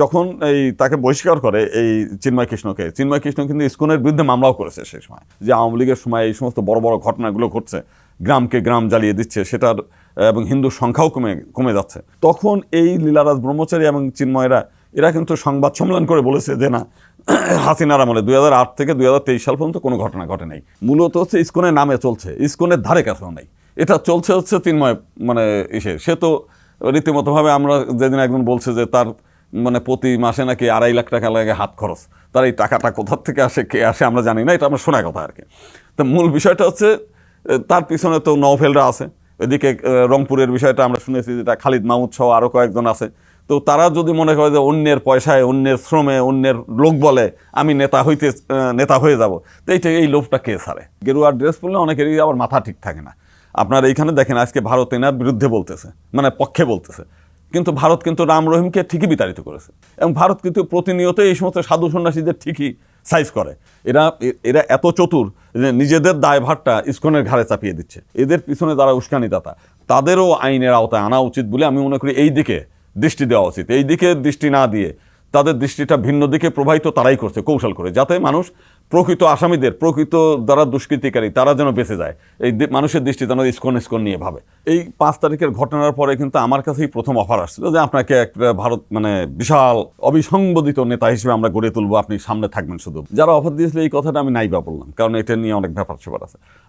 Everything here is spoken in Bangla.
যখন এই তাকে বহিষ্কার করে এই চিন্ময় কৃষ্ণকে, চিন্ময় কৃষ্ণ কিন্তু ইস্কনের বিরুদ্ধে মামলাও করেছে সেই সময়, যে আওয়ামী লীগের সময় এই সমস্ত বড় বড় ঘটনাগুলো ঘটছে, গ্রামকে গ্রাম জ্বালিয়ে দিচ্ছে, সেটার, এবং হিন্দু সংখ্যাও কমে কমে যাচ্ছে। তখন এই লীলারাজ ব্রহ্মচারী এবং চিন্ময়রা, এরা কিন্তু সংবাদ সম্মেলন করে বলেছে যে না, হাসিনার আমলে দুই হাজার আট থেকে দুই হাজার তেইশ সাল পর্যন্ত কোনো ঘটনা ঘটে নাই। মূলত হচ্ছে ইস্কনের নামে চলছে, ইস্কনের ধারে কাছেও নেই। এটা চলছে হচ্ছে চিন্ময় মানে ইসে, সে তো রীতিমতোভাবে আমরা যেদিন একজন বলছে যে তার মানে প্রতি মাসে নাকি আড়াই লাখ টাকা লাগে হাত খরচ। তার এই টাকাটা কোথার থেকে আসে, কে আসে আমরা জানি না, এটা আমরা শোনা কথা আর কি। তো মূল বিষয়টা হচ্ছে তার পিছনে তো নওফেলরা আছে। এদিকে রংপুরের বিষয়টা আমরা শুনেছি যেটা খালিদ মাহমুদ সহ আরও কয়েকজন আছে। তো তারা যদি মনে করে যে অন্যের পয়সায়, অন্যের শ্রমে, অন্যের লোক বলে আমি নেতা হইতে নেতা হয়ে যাব, তো এইটা, এই লোভটা কে ছাড়ে? গেরুয়ার ড্রেস পরলে অনেকেরই আবার মাথা ঠিক থাকে না। আপনার এইখানে দেখেন, আজকে ভারত এনার বিরুদ্ধে বলতেছে মানে পক্ষে বলতেছে। কিন্তু ভারত কিন্তু রাম রহিমকে ঠিকই বিতাড়িত করেছে। এবং ভারত কিন্তু প্রতিনিয়ত এই সমস্ত সাধু সন্ন্যাসীদের ঠিকই সাইজ করে। এরা এরা এত চতুর যে নিজেদের দায়ভারটা ইস্কনের ঘাড়ে চাপিয়ে দিচ্ছে। এদের পিছনে যারা উস্কানিদাতা, তাদেরও আইনের আওতায় আনা উচিত বলে আমি মনে করি এই দিকে দৃষ্টি দেওয়া উচিত। এই দিকে দৃষ্টি না দিয়ে তাদের দৃষ্টিটা ভিন্ন দিকে প্রবাহিত তারাই করছে, কৌশল করে, যাতে মানুষ প্রকৃত আসামিদের, প্রকৃত দ্বারা দুষ্কৃতিকারী, তারা যেন বেঁচে যায়। এই মানুষের দৃষ্টি যেন ইস্কন ইস্কন নিয়ে ভাবে। এই পাঁচ তারিখের ঘটনার পরে কিন্তু আমার কাছেই প্রথম অফার আসছিল যে আপনাকে একটা ভারত মানে বিশাল অবিসংবাদিত নেতা হিসেবে আমরা গড়ে তুলবো, আপনি সামনে থাকবেন শুধু। যারা অফার দিয়েছিল, এই কথাটা আমি নাই বা বললাম, কারণ এটা নিয়ে অনেক ব্যাপার স্যাপার আছে।